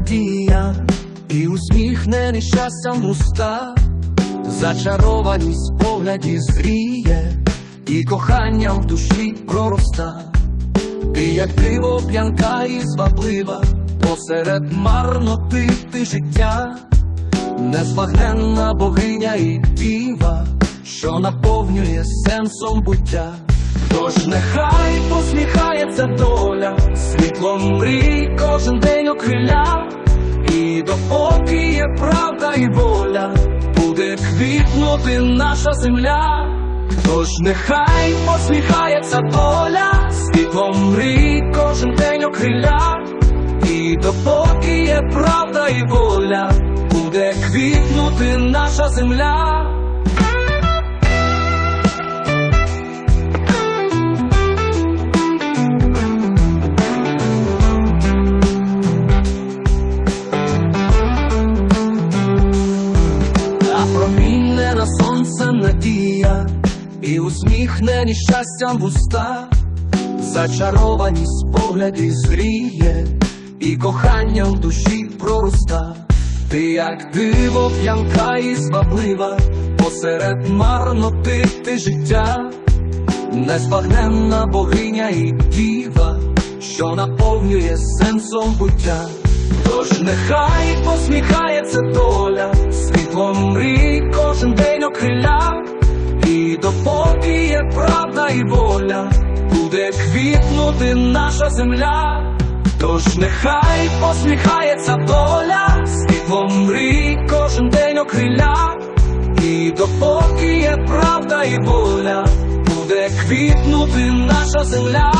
надія, і усміхнений щастям уста, зачарованість в погляді зріє, і кохання в душі пророста. Ти як диво п'янка і зваблива, посеред марноти ти життя, незбагненна богиня і діва, що наповнює сенсом буття. Тож нехай посміхається доля, світлом мрій кожен день окриля, і допоки є правда і воля, буде квітнути наша земля. Тож нехай посміхається доля, світлом мрій кожен день окриля, і допоки є правда і воля, буде квітнути наша земля. І усміхнені щастям вуста, зачарованість погляді зріє, і кохання в душі пророста. Ти як диво п'янка і зваблива, посеред марноти ти життя, незбагненна богиня і діва, що наповнює сенсом буття. Тож нехай посміхається доля, світлом мрій кожен день окриля, і воля, буде квітнути наша земля. Тож нехай посміхається доля, світлом мрій кожен день окриля, і допоки є правда і воля, буде квітнути наша земля.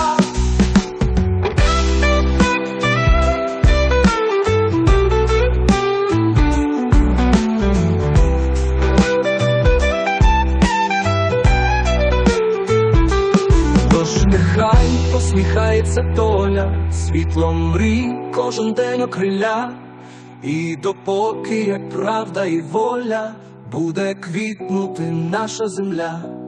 Нехай посміхається доля, світлом мрій кожен день окриля, і допоки як правда і воля, буде квітнути наша земля.